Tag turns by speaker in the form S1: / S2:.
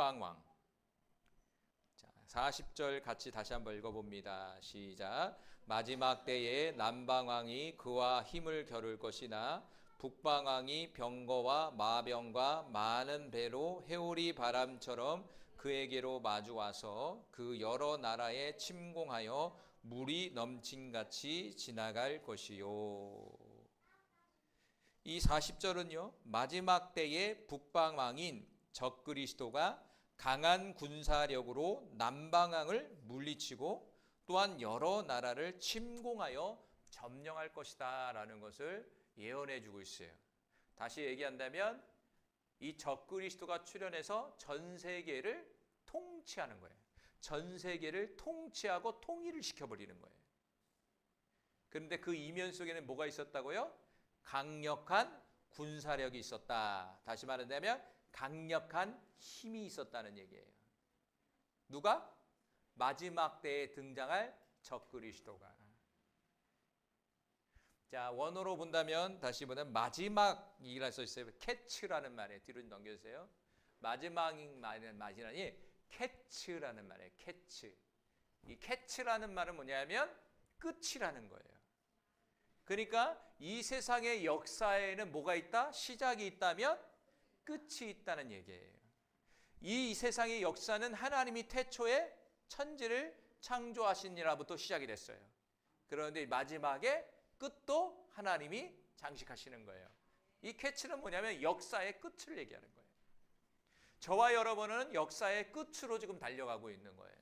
S1: 북방왕. 자, 40절 같이 다시 한번 읽어봅니다. 시작. 마지막 때에 남방왕이 그와 힘을 겨룰 것이나 북방왕이 병거와 마병과 많은 배로 해오리 바람처럼 그에게로 마주 와서 그 여러 나라에 침공하여 물이 넘친 같이 지나갈 것이요. 이 40절은요. 마지막 때에 북방왕인 적그리스도가 강한 군사력으로 남방왕을 물리치고 또한 여러 나라를 침공하여 점령할 것이다 라는 것을 예언해 주고 있어요. 다시 얘기한다면 이 적그리스도가 출현해서 전 세계를 통치하는 거예요. 전 세계를 통치하고 통일을 시켜버리는 거예요. 그런데 그 이면 속에는 뭐가 있었다고요? 강력한 군사력이 있었다. 다시 말한다면 강력한 힘이 있었다는 얘기예요. 누가? 마지막 때에 등장할 적그리스도가. 자, 원어로 본다면 다시 보면 마지막이라 써 있어요. 캐츠라는 말에 뒤로 넘겨주세요. 마지막인 말은 마지막이 캐츠라는 말이에요. 캐츠. 이 캐츠라는 말은 뭐냐면 끝이라는 거예요. 그러니까 이 세상의 역사에는 뭐가 있다? 시작이 있다면 끝이 있다는 얘기예요. 이 세상의 역사는 하나님이 태초에 천지를 창조하시니라부터 시작이 됐어요. 그런데 마지막에 끝도 하나님이 장식하시는 거예요. 이 캐치는 뭐냐면 역사의 끝을 얘기하는 거예요. 저와 여러분은 역사의 끝으로 지금 달려가고 있는 거예요.